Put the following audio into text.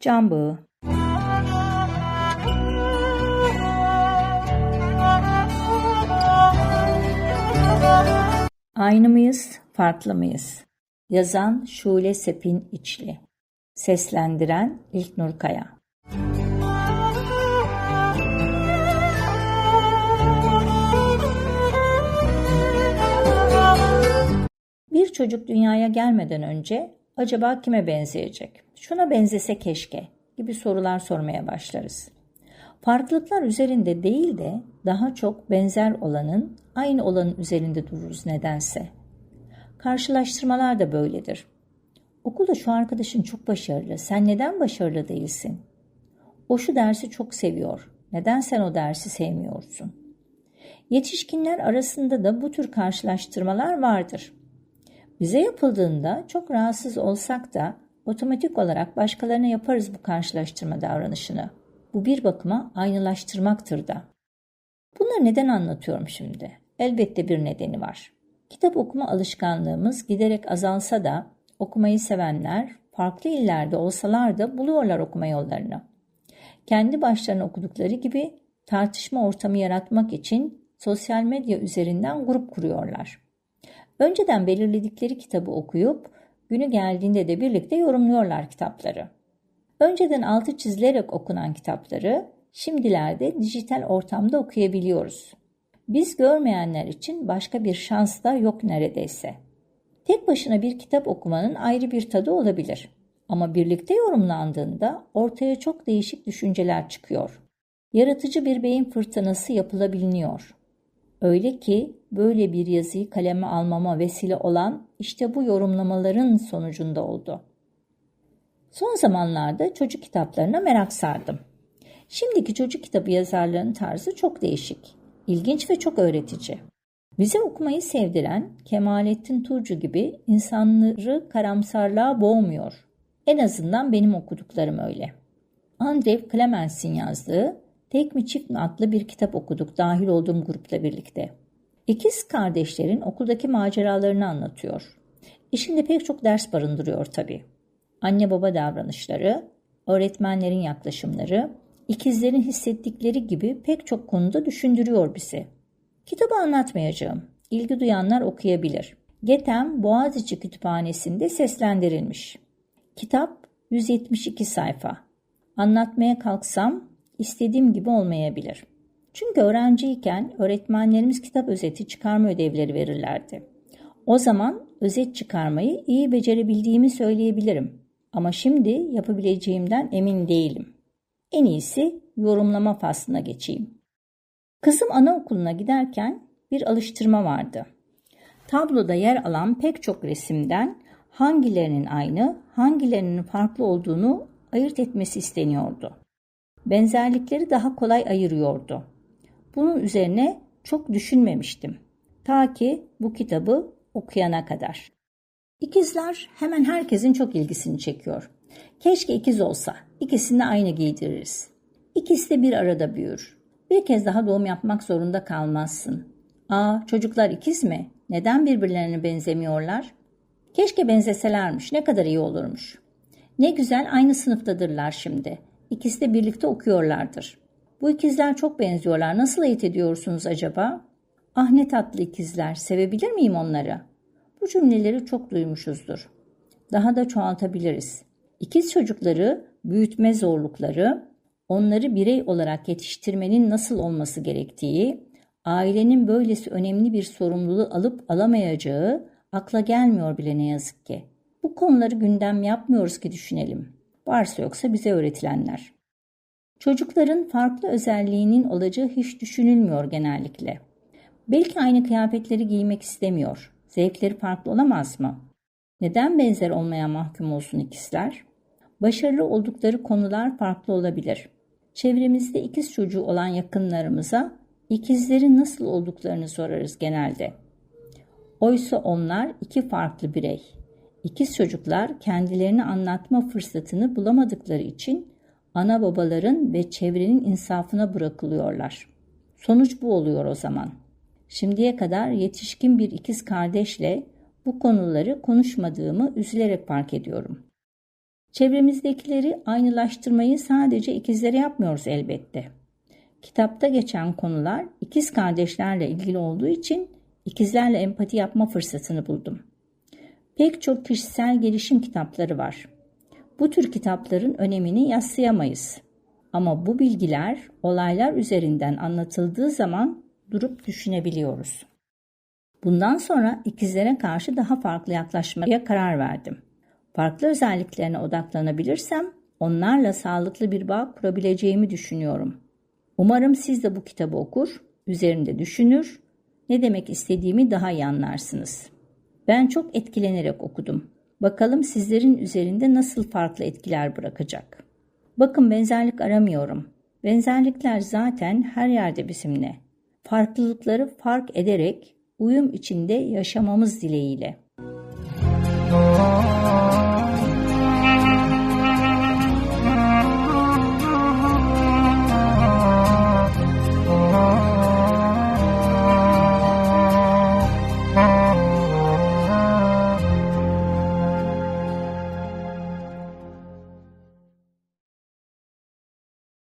Can bağı. Aynı mıyız, farklı mıyız? Yazan Şule Sepin İçli. Seslendiren İlknur Kaya. Bir çocuk dünyaya gelmeden önce acaba kime benzeyecek? Şuna benzese keşke gibi sorular sormaya başlarız. Farklılıklar üzerinde değil de daha çok benzer olanın aynı olanın üzerinde dururuz nedense. Karşılaştırmalar da böyledir. Okulda şu arkadaşın çok başarılı, sen neden başarılı değilsin? O şu dersi çok seviyor, neden sen o dersi sevmiyorsun? Yetişkinler arasında da bu tür karşılaştırmalar vardır. Bize yapıldığında çok rahatsız olsak da otomatik olarak başkalarına yaparız bu karşılaştırma davranışını. Bu bir bakıma aynılaştırmaktır da. Bunları neden anlatıyorum şimdi? Elbette bir nedeni var. Kitap okuma alışkanlığımız giderek azalsa da okumayı sevenler farklı illerde olsalar da buluyorlar okuma yollarını. Kendi başlarına okudukları gibi tartışma ortamı yaratmak için sosyal medya üzerinden grup kuruyorlar. Önceden belirledikleri kitabı okuyup günü geldiğinde de birlikte yorumluyorlar kitapları. Önceden altı çizilerek okunan kitapları şimdilerde dijital ortamda okuyabiliyoruz. Biz görmeyenler için başka bir şans da yok neredeyse. Tek başına bir kitap okumanın ayrı bir tadı olabilir. Ama birlikte yorumlandığında ortaya çok değişik düşünceler çıkıyor. Yaratıcı bir beyin fırtınası yapılabiliyor. Öyle ki böyle bir yazıyı kaleme almama vesile olan işte bu yorumlamaların sonucunda oldu. Son zamanlarda çocuk kitaplarına merak sardım. Şimdiki çocuk kitabı yazarlarının tarzı çok değişik, ilginç ve çok öğretici. Bize okumayı sevdiren Kemalettin Turcu gibi insanları karamsarlığa boğmuyor. En azından benim okuduklarım öyle. Andrew Clemens'in yazdığı Tek mi Çift mi adlı bir kitap okuduk dahil olduğum grupla birlikte. İkiz kardeşlerin okuldaki maceralarını anlatıyor. İşinde pek çok ders barındırıyor tabii. Anne baba davranışları, öğretmenlerin yaklaşımları, ikizlerin hissettikleri gibi pek çok konuda düşündürüyor bizi. Kitabı anlatmayacağım. İlgi duyanlar okuyabilir. Getem Boğaziçi Kütüphanesi'nde seslendirilmiş. Kitap 172 sayfa. Anlatmaya kalksam istediğim gibi olmayabilir. Çünkü öğrenciyken öğretmenlerimiz kitap özeti çıkarma ödevleri verirlerdi. O zaman özet çıkarmayı iyi becerebildiğimi söyleyebilirim. Ama şimdi yapabileceğimden emin değilim. En iyisi yorumlama faslına geçeyim. Kızım anaokuluna giderken bir alıştırma vardı. Tabloda yer alan pek çok resimden hangilerinin aynı, hangilerinin farklı olduğunu ayırt etmesi isteniyordu. Benzerlikleri daha kolay ayırıyordu. Bunun üzerine çok düşünmemiştim. Ta ki bu kitabı okuyana kadar. İkizler hemen herkesin çok ilgisini çekiyor. Keşke ikiz olsa. İkisini aynı giydiririz. İkisi de bir arada büyür. Bir kez daha doğum yapmak zorunda kalmazsın. Aa çocuklar ikiz mi? Neden birbirlerine benzemiyorlar? Keşke benzeselermiş. Ne kadar iyi olurmuş. Ne güzel aynı sınıftadırlar şimdi. İkisi de birlikte okuyorlardır. Bu ikizler çok benziyorlar. Nasıl eğit ediyorsunuz acaba? Ah ne tatlı ikizler. Sevebilir miyim onları? Bu cümleleri çok duymuşuzdur. Daha da çoğaltabiliriz. İkiz çocukları büyütme zorlukları, onları birey olarak yetiştirmenin nasıl olması gerektiği, ailenin böylesi önemli bir sorumluluğu alıp alamayacağı akla gelmiyor bile ne yazık ki. Bu konuları gündem yapmıyoruz ki düşünelim. Varsa yoksa bize öğretilenler. Çocukların farklı özelliğinin olacağı hiç düşünülmüyor genellikle. Belki aynı kıyafetleri giymek istemiyor. Zevkleri farklı olamaz mı? Neden benzer olmaya mahkum olsun ikizler? Başarılı oldukları konular farklı olabilir. Çevremizde ikiz çocuğu olan yakınlarımıza ikizlerin nasıl olduklarını sorarız genelde. Oysa onlar iki farklı birey. İkiz çocuklar kendilerini anlatma fırsatını bulamadıkları için ana babaların ve çevrenin insafına bırakılıyorlar. Sonuç bu oluyor o zaman. Şimdiye kadar yetişkin bir ikiz kardeşle bu konuları konuşmadığımı üzülerek fark ediyorum. Çevremizdekileri aynılaştırmayı sadece ikizlere yapmıyoruz elbette. Kitapta geçen konular ikiz kardeşlerle ilgili olduğu için ikizlerle empati yapma fırsatını buldum. Pek çok kişisel gelişim kitapları var. Bu tür kitapların önemini yaslayamayız. Ama bu bilgiler olaylar üzerinden anlatıldığı zaman durup düşünebiliyoruz. Bundan sonra ikizlere karşı daha farklı yaklaşmaya karar verdim. Farklı özelliklerine odaklanabilirsem onlarla sağlıklı bir bağ kurabileceğimi düşünüyorum. Umarım siz de bu kitabı okur, üzerinde düşünür, ne demek istediğimi daha iyi anlarsınız. Ben çok etkilenerek okudum. Bakalım sizlerin üzerinde nasıl farklı etkiler bırakacak. Bakın benzerlik aramıyorum. Benzerlikler zaten her yerde bizimle. Farklılıkları fark ederek uyum içinde yaşamamız dileğiyle. Müzik